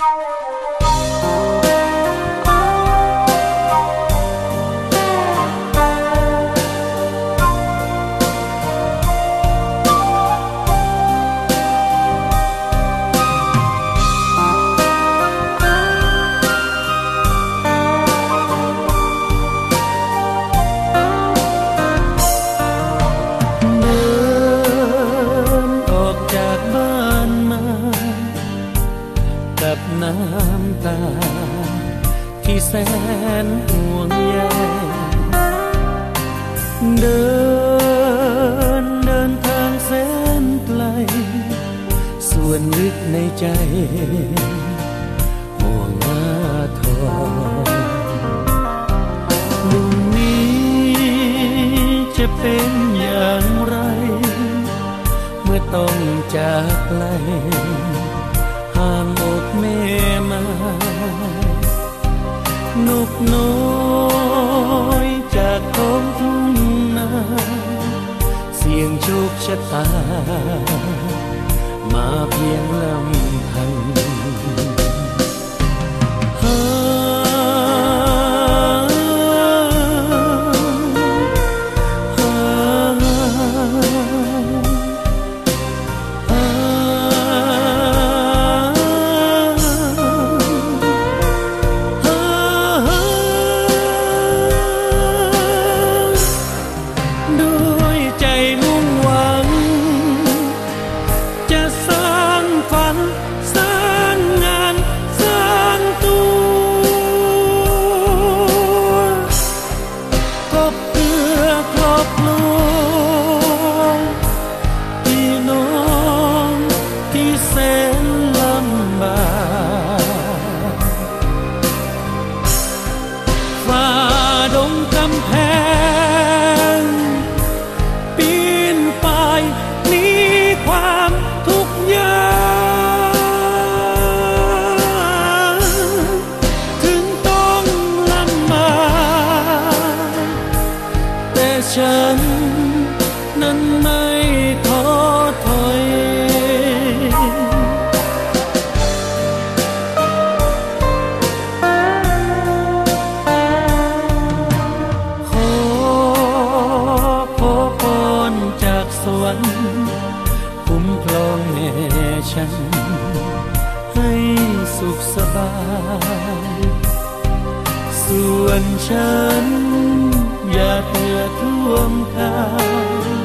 เน้ำตา ที่แสนห่วงใยเดินเดินทางแสนไกล ส่วนลึกในใจ ห่วงหน้าทองลุงนี้จะเป็นอย่างไร เมื่อต้องจากไกลห่าง อกแม่มานุกน้อยจากท้องทุ่งนาเสียงโชคชะตา มาเพียงลำ ฉัน นั้นไม่ท้อถอยขอขอพรจากสวรรค์คุ้มครองแม่ฉัน ให้สุขสบาย ส่วนฉัน อย่าเพื่อ ท่ว